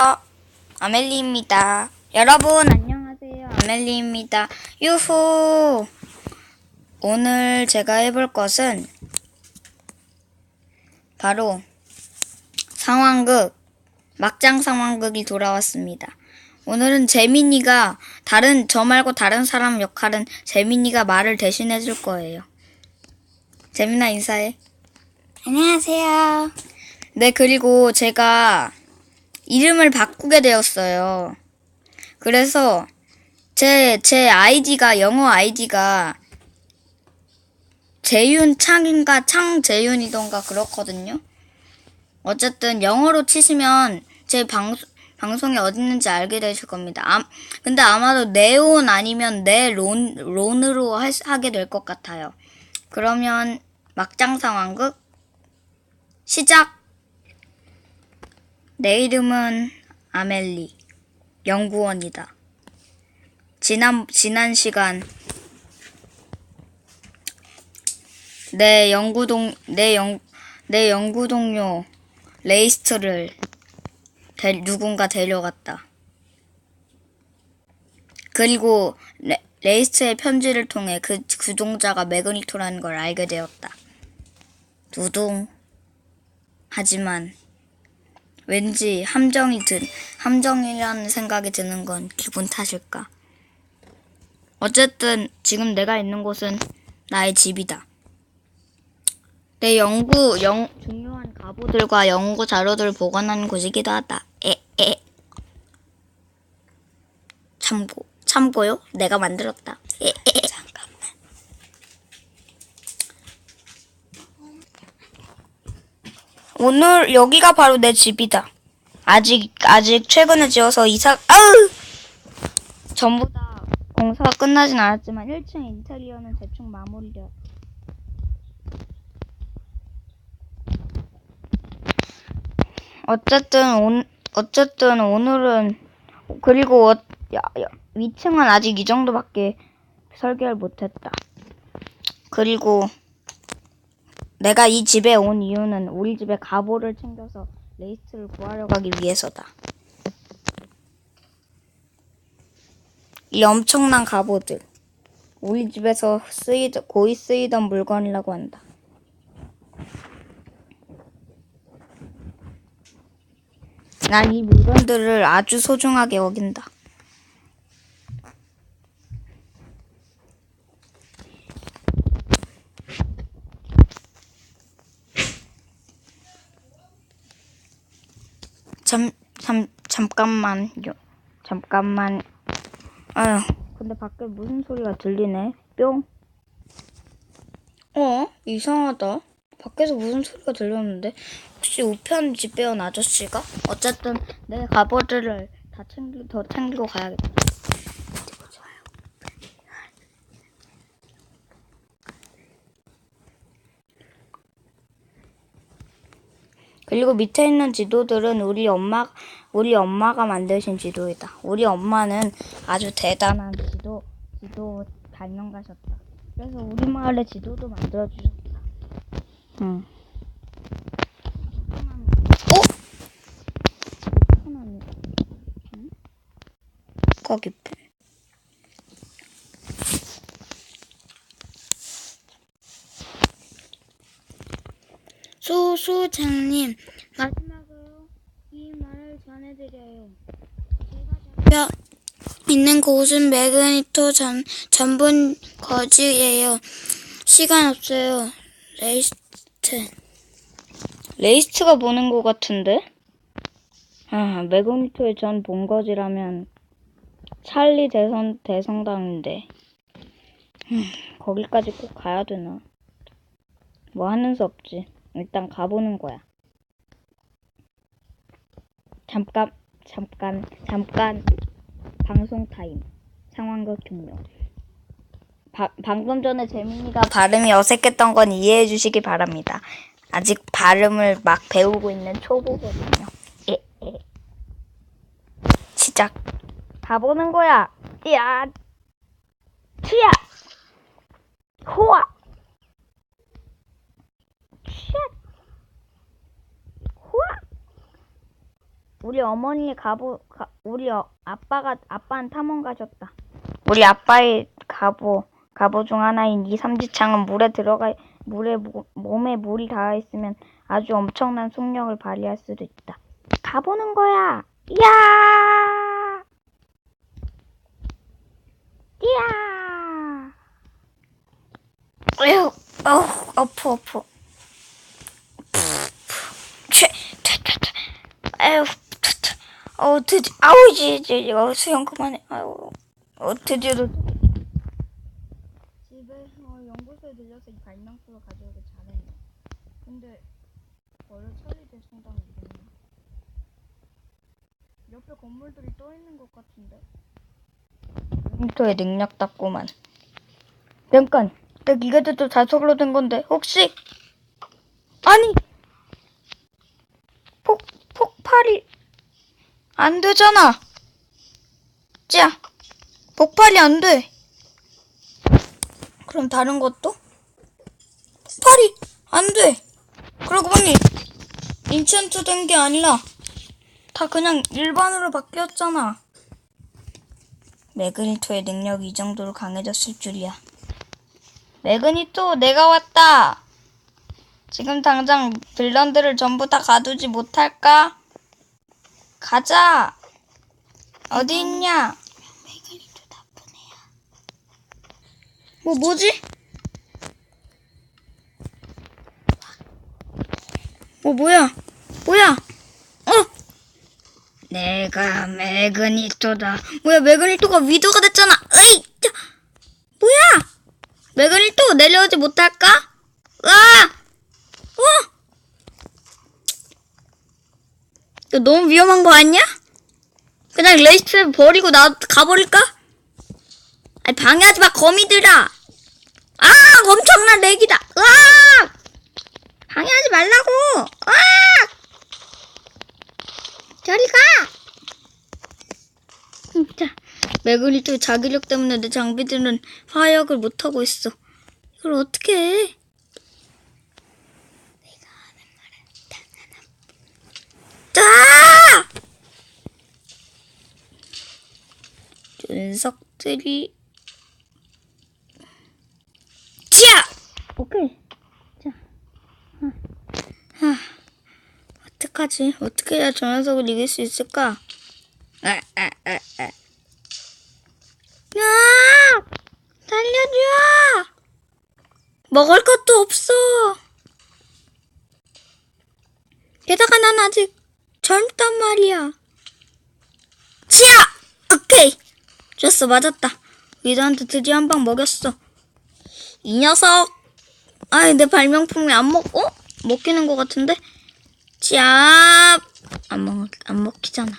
어, 아멜리입니다. 여러분, 안녕하세요. 아멜리입니다. 유후! 오늘 제가 해볼 것은 바로 상황극, 막장 상황극이 돌아왔습니다. 오늘은 재민이가 다른, 저 말고 다른 사람 역할은 재민이가 말을 대신해 줄 거예요. 재민아 인사해. 안녕하세요. 네, 그리고 제가 이름을 바꾸게 되었어요. 그래서 제, 제 아이디가, 영어 아이디가 재윤 창인가 창재윤이던가 그렇거든요. 어쨌든 영어로 치시면 제 방, 방송이 어디 있는지 알게 되실 겁니다. 아, 근데 아마도 네온 아니면 네론, 론으로 할, 하게 될 것 같아요. 그러면 막장 상황극 시작! 내 이름은 아멜리. 연구원이다. 지난, 지난 시간, 내 연구동, 내 연, 내 연구 동료, 레이스트를 데, 누군가 데려갔다. 그리고 레, 레이스트의 편지를 통해 그 구동자가 매그니토라는 걸 알게 되었다. 두둥. 하지만 왠지 함정이 든 함정이라는 생각이 드는 건 기분 탓일까? 어쨌든 지금 내가 있는 곳은 나의 집이다. 내 연구 영 중요한 가보들과 연구 자료들을 보관하는 곳이기도 하다. 에, 에. 참고 참고요. 내가 만들었다. 에, 에. 잠깐만. 오늘 여기가 바로 내 집이다. 아직 아직 최근에 지어서 이사 아우 전부 다 공사가 끝나진 않았지만 1층 인테리어는 대충 마무리되었다. 어쨌든 온 어쨌든 오늘은 그리고 어, 야, 야, 위층은 아직 이 정도밖에 설계를 못했다. 그리고 내가 이 집에 온 이유는 우리 집에 가보를 챙겨서 레이스를 구하러 가기 위해서다. 이 엄청난 갑오들. 우리 집에서 쓰이 고이 쓰이던 물건이라고 한다. 난 이 물건들을 아주 소중하게 여긴다. 잠, 잠, 잠깐만요. 잠깐만. 아휴, 근데 밖에 무슨 소리가 들리네? 뿅. 어? 이상하다. 밖에서 무슨 소리가 들렸는데? 혹시 우편지 빼온 아저씨가? 어쨌든 내 갑오들을 다 챙기, 더 챙기고 가야겠다. 어디 좋아요. 그리고 밑에 있는 지도들은 우리 엄마, 우리 엄마가 만드신 지도이다. 우리 엄마는 아주 대단한 지도, 지도 발명가셨다. 그래서 우리 마을의 지도도 만들어 주셨다. 응. 어? 거기 펜. 소소장님 마지막으로 이 말을 전해드려요. 제가 있는 곳은 매그니토 전 전분 거지예요. 시간 없어요. 레이스트. 레이스트가 보는 것 같은데? 아, 매그니토의 전 본거지라면 찰리 대선 대성당인데. 음, 거기까지 꼭 가야 되나? 뭐 하는 수 없지. 일단 가보는 거야. 잠깐, 잠깐, 잠깐. 방송 타임. 상황극 종료. 바, 방금 전에 재민이가 발음이 어색했던 건 이해해 주시기 바랍니다. 아직 발음을 막 배우고 있는 초보거든요. 에, 에. 시작. 가보는 거야. 야, 치야, 호아. 쉣! 호아! 우리 어머니 가보 가, 우리 어, 아빠가 아빠는 탐험 가셨다. 우리 아빠의 가보 가보 중 하나인 이 삼지창은 물에 들어가 물에 모- 몸에 물이 닿아 있으면 아주 엄청난 속력을 발휘할 수도 있다. 가보는 거야. 야! 야! 에휴, 어우, 어프, 어프. 최, 최, 최, 최. 에휴. 어, 드디, 아우, 이제, 이제, 어, 수영 그만해. 아우, 어, 드디어. 도 집에서 연구소에 들려서 이 발명품을 가져오길 잘했네. 근데, 원래 처리될 생각이 있네. 옆에 건물들이 떠 있는 것 같은데. 컴퓨터의 능력답구만. 잠깐, 내 기계들도 자석으로 된 건데 혹시 아니 폭 폭발이 안 되잖아. 자, 폭발이 안 돼. 그럼 다른 것도 폭발이 안 돼. 그러고 보니 인챈트 된 게 아니라 다 그냥 일반으로 바뀌었잖아. 매그니토의 능력이 이 정도로 강해졌을 줄이야. 매그니토, 내가 왔다. 지금 당장 빌런들을 전부 다 가두지 못할까? 가자. 어디 있냐? 매그니토 나쁜 애야. 뭐 뭐지? 뭐 뭐야? 뭐야? 어? 내가 매그니토다. 뭐야, 매그니토가 위도가 됐잖아. 으이! 저, 뭐야? 매그니토 내려오지 못할까? 으아! 어? 이거 너무 위험한 거 아니야? 그냥 레이스를 버리고 나 가버릴까? 아니, 방해하지 마, 거미들아! 아! 엄청난 렉이다! 으아! 방해하지 말라고! 으아! 저리 가! 진짜 매그니토 자기력 때문에 내 장비들은 화역을 못하고 있어. 이걸 어떻게 해? 내가 하는 다 녀석들이 자! 오케이. 자. 아. 아. 어떡하지? 어떻게 해야 저 녀석을 이길 수 있을까? 아, 아, 아, 아. 아! 살려줘! 먹을 것도 없어. 게다가 난 아직 젊단 말이야. 치아! 오케이. 좋았어, 맞았다. 위도한테 드디어 한 방 먹였어. 이 녀석! 아이, 내 발명품이 안 먹, 어? 먹히는 것 같은데? 짭! 안 먹, 안 먹히잖아.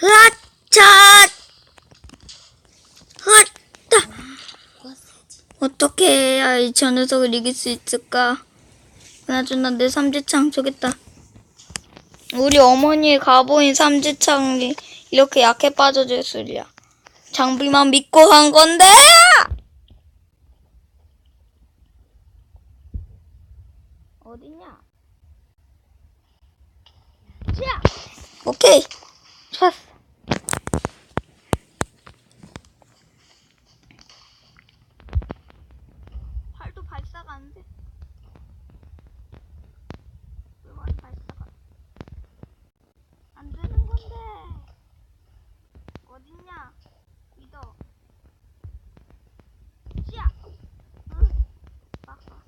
으아차! 으아차! 어떻게 해야 이 저 녀석을 이길 수 있을까? 그나저나 내 삼지창 저겠다. 우리 어머니의 가보인 삼지창이 이렇게 약해 빠져질 줄이야. 장비만 믿고 한 건데! 어디냐? 자! 오케이. 좋았어. 팔도 발사가 안 돼. 왜 말이 발사가 안 되는 건데? 어딨냐? 믿어. 자! 으, 아까.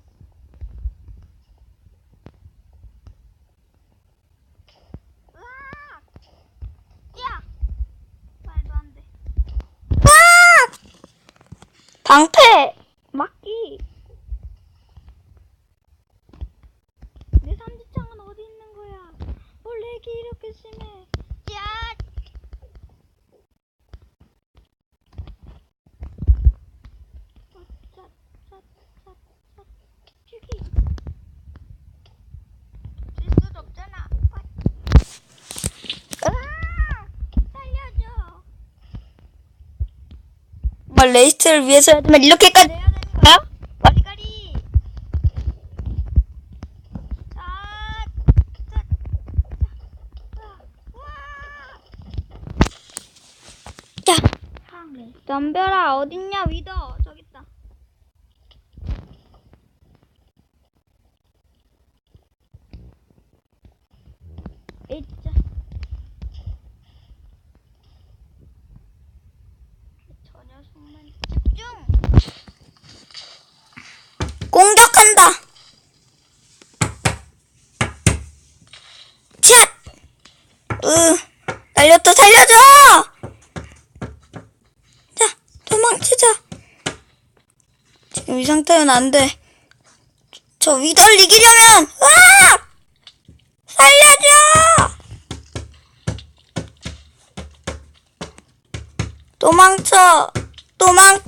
으악! 야! 말도 안 돼. 으악! 방패! 컨텐츠를 위해서라면 이렇게까지 해야 될까요? 와리가리! 자, 자, 자, 자, 자. 덤벼라 어딨냐 위더 살려줘. 자, 도망치자. 지금 이 상태는 안 돼. 저 위덜 이기려면, 와! 살려줘! 도망쳐! 도망,